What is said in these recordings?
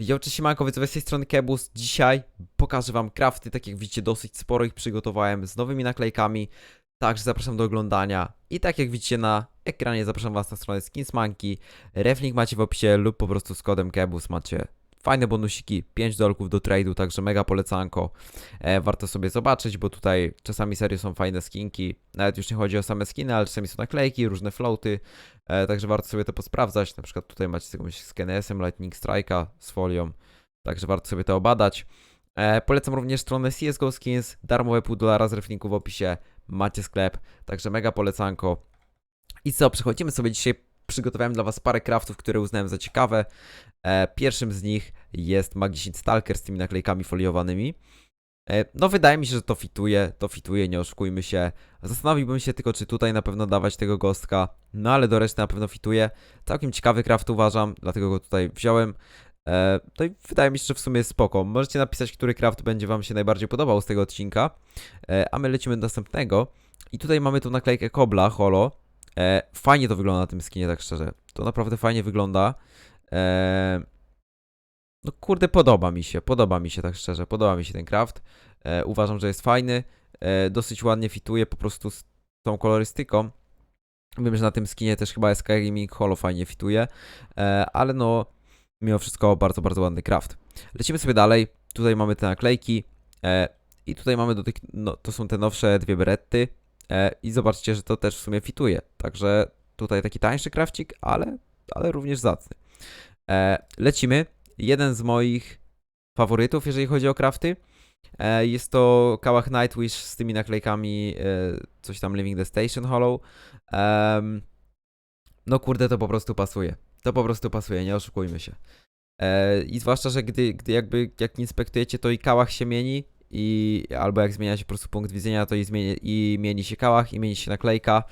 Yo, cześć siemanko, z tej strony Kebus. Dzisiaj pokażę wam crafty, tak jak widzicie dosyć sporo ich przygotowałem z nowymi naklejkami, także zapraszam do oglądania i tak jak widzicie na ekranie zapraszam was na stronę Skinsmanki, reflink macie w opisie lub po prostu z kodem Kebus macie fajne bonusiki, 5 dolków do trade'u, także mega polecanko, e, warto sobie zobaczyć, bo tutaj czasami serio są fajne skinki, nawet już nie chodzi o same skiny, ale czasami są naklejki, różne floaty, E, także warto sobie to posprawdzać. Na przykład tutaj macie z jakimś z KNS-em, Lightning Strike'a z folią. Także warto sobie to obadać. E, polecam również stronę CSGO Skins. Darmowe pół dolara z reflinku w opisie. Macie sklep. Także mega polecanko. I co, przechodzimy sobie dzisiaj. Przygotowałem dla Was parę craftów, które uznałem za ciekawe. E, pierwszym z nich jest Mag 10 Stalker z tymi naklejkami foliowanymi. E, No, wydaje mi się, że to fituje, to fituje, nie oszukujmy się. Zastanowiłbym się tylko, czy tutaj na pewno dawać tego gostka, no ale do reszty na pewno fituje. Całkiem ciekawy craft uważam, dlatego go tutaj wziąłem. E, no i wydaje mi się, że w sumie jest spoko. Możecie napisać, który craft będzie Wam się najbardziej podobał z tego odcinka. E, a my lecimy do następnego. I tutaj mamy tu naklejkę Kobla, holo. Fajnie to wygląda na tym skinie, tak szczerze. To naprawdę fajnie wygląda. E, no kurde, podoba mi się, podoba mi się tak szczerze, podoba mi się ten craft. E, uważam, że jest fajny, e, dosyć ładnie fituje po prostu z tą kolorystyką. Wiem, że na tym skinie też chyba SK Gaming Holo fajnie fituje, e, ale no mimo wszystko bardzo, bardzo ładny craft. Lecimy sobie dalej, tutaj mamy te naklejki e, i tutaj mamy do tych, no, to są te nowsze dwie beretty e, i zobaczcie, że to też w sumie fituje, także tutaj taki tańszy crafcik, ale, ale również zacny. E, lecimy, jeden z moich faworytów, jeżeli chodzi o crafty. E, Jest to Kałach Nightwish z tymi naklejkami, e, coś tam Living the Station Hollow. No kurde, to po prostu pasuje. To po prostu pasuje, nie oszukujmy się. E, I zwłaszcza, że gdy, gdy jakby jak inspektujecie, to i kałach się mieni, i albo jak zmienia się po prostu punkt widzenia, to i, zmieni, i mieni się kałach, i mieni się naklejka,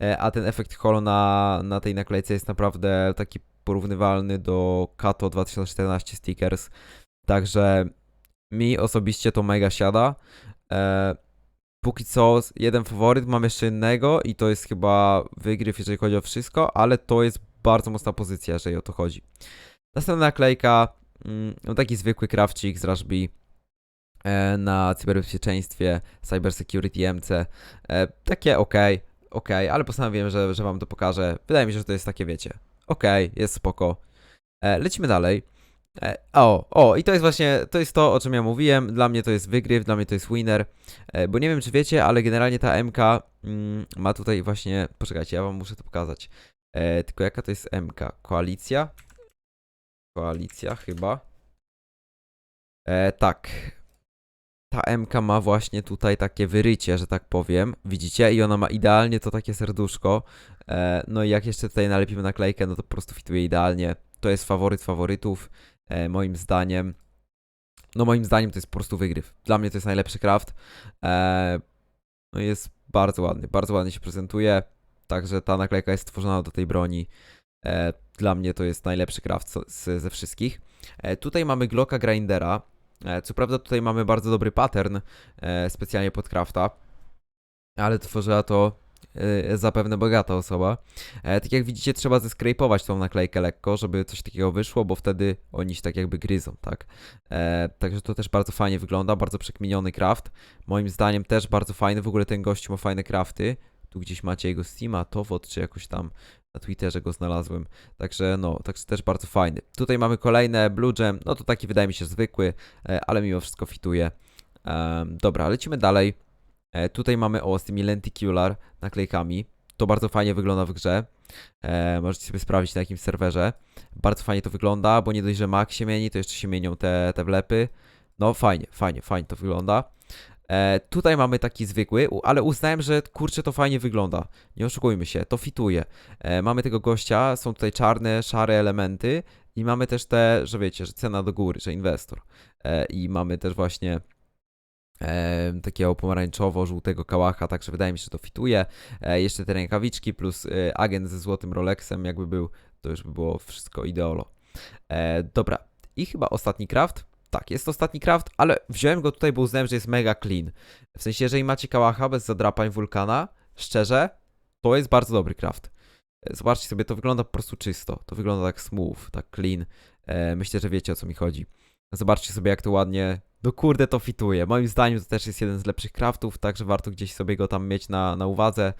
e, a ten efekt holo na, na tej naklejce jest naprawdę taki porównywalny do Kato 2014 Stickers. Także mi osobiście to mega siada. E, póki co jeden faworyt, mam jeszcze innego i to jest chyba wygryw, jeżeli chodzi o wszystko, ale to jest bardzo mocna pozycja, jeżeli o to chodzi. Następna naklejka, mm, no taki zwykły krawcik z Rushby e, na cyberbezpieczeństwie, Cyber Security MC. E, takie ok, ok, ale postanowiłem, że, że wam to pokażę. Wydaje mi się, że to jest takie, wiecie, ok, jest spoko. E, lecimy dalej. E, o, o, i to jest właśnie, to jest to, o czym ja mówiłem. Dla mnie to jest wygryw, dla mnie to jest winner. E, bo nie wiem, czy wiecie, ale generalnie ta MK mm, ma tutaj właśnie. Poczekajcie, ja wam muszę to pokazać. E, tylko jaka to jest MK? Koalicja? Koalicja chyba. E, tak. Ta MK ma właśnie tutaj takie wyrycie, że tak powiem. Widzicie? I ona ma idealnie to takie serduszko. E, no i jak jeszcze tutaj nalepimy naklejkę, no to po prostu fituje idealnie. To jest faworyt faworytów, e, moim zdaniem. No moim zdaniem to jest po prostu wygryw. Dla mnie to jest najlepszy craft. E, no jest bardzo ładny, bardzo ładnie się prezentuje. Także ta naklejka jest stworzona do tej broni. E, dla mnie to jest najlepszy craft ze wszystkich. E, tutaj mamy Glocka Grindera. E, co prawda tutaj mamy bardzo dobry pattern e, specjalnie pod crafta. Ale tworzyła to e, zapewne bogata osoba. Tak jak widzicie, trzeba zeskrejpować tą naklejkę lekko, żeby coś takiego wyszło, bo wtedy oni się tak jakby gryzą, tak? Także to też bardzo fajnie wygląda, bardzo przekminiony craft. Moim zdaniem też bardzo fajny, w ogóle ten gościu ma fajne crafty. Tu gdzieś macie jego Steama, Towot, czy jakoś tam na Twitterze go znalazłem. Także no, także też bardzo fajny. Tutaj mamy kolejne Blue Gem, no to taki wydaje mi się zwykły, e, ale mimo wszystko fituje. Dobra, lecimy dalej. E, tutaj mamy o z tymi lenticular naklejkami. To bardzo fajnie wygląda w grze. E, możecie sobie sprawdzić na jakimś serwerze. Bardzo fajnie to wygląda, bo nie dość, że mak się mieni, to jeszcze się mienią te, te wlepy. No fajnie, fajnie, fajnie to wygląda. E, tutaj mamy taki zwykły, ale uznałem, że kurczę to fajnie wygląda. Nie oszukujmy się, to fituje. E, mamy tego gościa, są tutaj czarne, szare elementy i mamy też te, że wiecie, że cena do góry, że inwestor. E, I mamy też właśnie e, takiego pomarańczowo-żółtego kałacha, także wydaje mi się, że to fituje. E, jeszcze te rękawiczki plus e, agent ze złotym Rolexem, jakby był, to już by było wszystko ideolo. E, dobra, i chyba ostatni craft. Tak, jest to ostatni craft, ale wziąłem go tutaj, bo uznałem, że jest mega clean. W sensie, jeżeli macie kałacha bez zadrapań wulkana, szczerze, to jest bardzo dobry craft. E, Zobaczcie sobie, to wygląda po prostu czysto. To wygląda tak smooth, tak clean. E, myślę, że wiecie o co mi chodzi. Zobaczcie sobie jak to ładnie, no kurde to fituje. Moim zdaniem to też jest jeden z lepszych craftów, także warto gdzieś sobie go tam mieć na, na uwadze.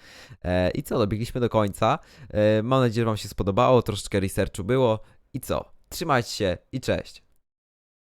E, I co, dobiegliśmy do końca. E, mam nadzieję, że wam się spodobało, troszeczkę researchu było. I co? Trzymajcie się i cześć!